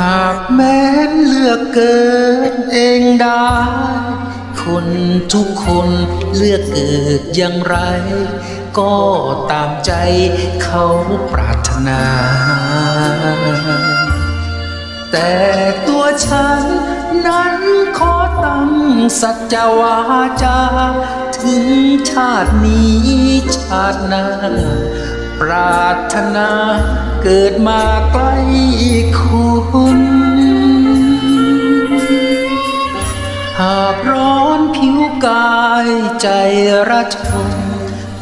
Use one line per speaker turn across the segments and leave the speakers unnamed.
หากแม้นเลือกเกิดเองได้ คนทุกคนเลือกเกิดอย่างไร ก็ตามใจเขาปรารถนา แต่ตัวฉันนั้นขอตั้งสัจวาจา ถึงชาตินี้ชาติหน้าปรารถนา เกิดมาใกล้คุณหากร้อนผิวกายใจระชม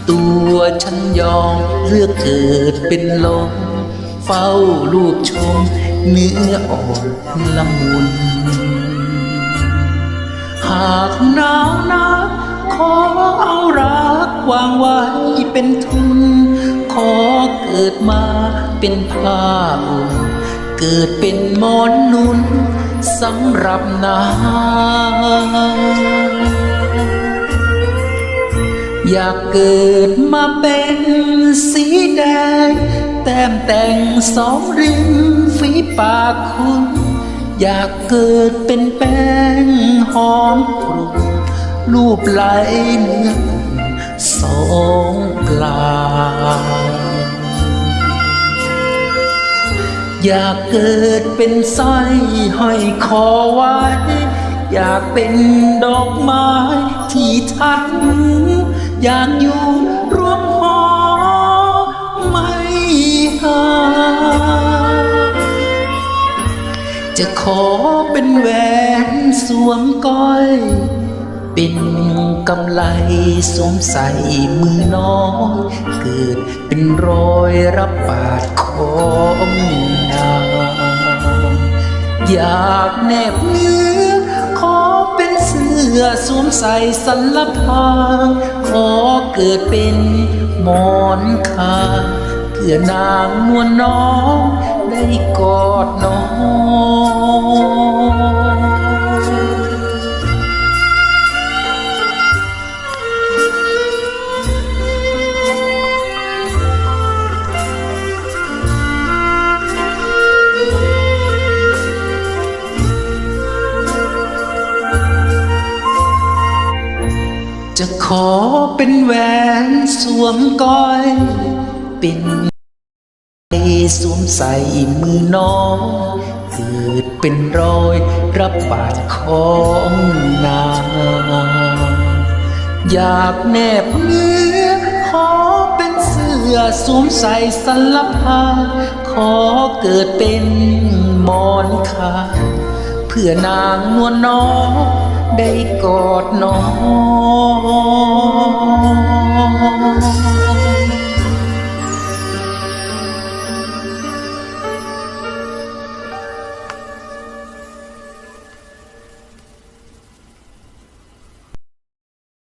ตัวฉันยอมเลือกเกิดเป็นลมเฝ้าลูบชมเนื้ออ่อนละมุน หากหนาวนักขอเอารักวางไว้เป็นทุน ขอเกิดมาเป็นผ้าอุ่นเกิดเป็นหมอนนุ่นสำหรับนางอยากเกิดมาเป็นสีแดง แต้มแต่งสองริมฝีปากคุณ อยากเกิดเป็นแป้งหอมกรุ่นรูปไหลเนื้อสอง อยากเกิดเป็นสร้อยห้อยคอไว้ อยากเป็นดอกไม้ที่ทัดอยากอยู่ร่วมหอไม่ห่างจะขอเป็นแหวนสวมก้อย เป็นกำไลสวมใส่มือน้อยเกิดเป็นรอยรับบาดของนางอยากแนบเนื้อขอเป็นเสื้อสวมใส่สันลพางขอเกิดเป็นหมอนข้าเพื่อนางนวลน้องได้กอดน้อง ขอเป็นแหวนสวมก้อย เป็นสวมใส่มือน้องเกิดเป็นรอยรับบาดของนางอยากแนบเนื้อขอเป็นเสื้อสวมใส่สันลพาขอเกิดเป็นมอนข้าเพื่อนางนวลน้อง ได้กอดน้อง